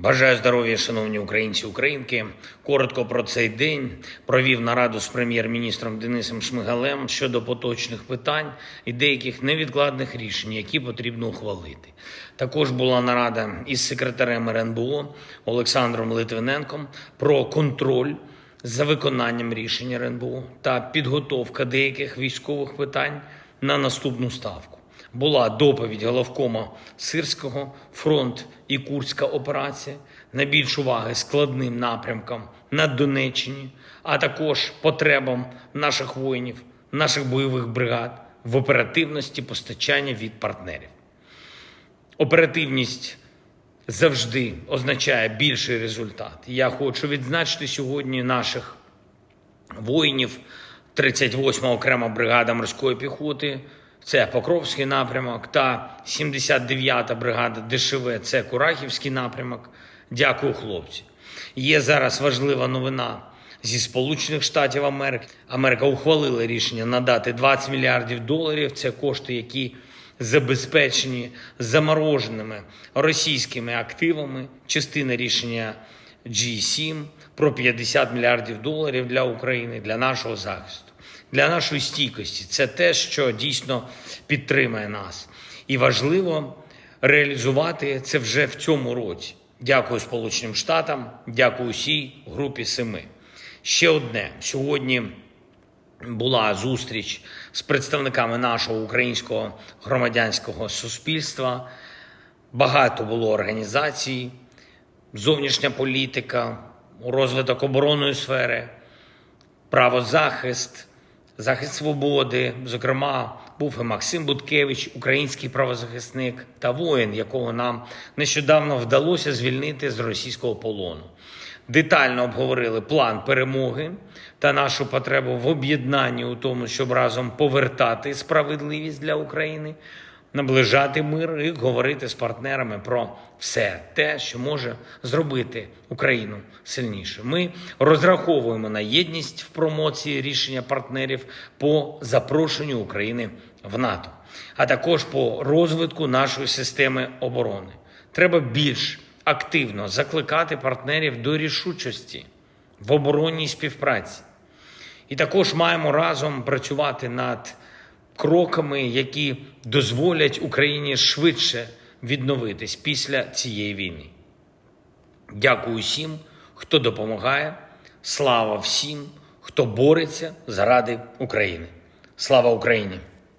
Бажаю здоров'я, шановні українці українки. Коротко про цей день провів нараду з прем'єр-міністром Денисом Шмигалем щодо поточних питань і деяких невідкладних рішень, які потрібно ухвалити. Також була нарада із секретарем РНБО Олександром Литвиненком про контроль за виконанням рішень РНБО та підготовка деяких військових питань на наступну ставку. Була доповідь головкома Сирського, фронт і Курська операція, найбільш уваги складним напрямкам на Донеччині, а також потребам наших воїнів, наших бойових бригад в оперативності постачання від партнерів. Оперативність завжди означає більший результат. Я хочу відзначити сьогодні наших воїнів 38 окрема бригада морської піхоти. Це Покровський напрямок та 79-та бригада ДШВ. Це Курахівський напрямок. Дякую, хлопці. Є зараз важлива новина зі Сполучених Штатів Америки. Америка ухвалила рішення надати 20 мільярдів доларів. Це кошти, які забезпечені замороженими російськими активами. Частина рішення G7 про 50 мільярдів доларів для України для нашого захисту для нашої стійкості. Це те, що дійсно підтримає нас. І важливо реалізувати це вже в цьому році. Дякую Сполученим Штатам, дякую усій групі семи. Ще одне сьогодні. Була зустріч з представниками нашого українського громадянського суспільства. Багато було організацій, зовнішня політика, розвиток оборонної сфери, правозахист, захист свободи. Зокрема, був і Максим Буткевич, український правозахисник та воїн, якого нам нещодавно вдалося звільнити з російського полону. Детально обговорили план перемоги та нашу потребу в об'єднанні у тому, щоб разом повертати справедливість для України, наближати мир і говорити з партнерами про все те, що може зробити Україну сильніше. Ми розраховуємо на єдність в промоції рішення партнерів по запрошенню України в НАТО, а також по розвитку нашої системи оборони. Треба більш активно закликати партнерів до рішучості в оборонній співпраці. І також маємо разом працювати над кроками, які дозволять Україні швидше відновитись після цієї війни. Дякую всім, хто допомагає. Слава всім, хто бореться заради України. Слава Україні!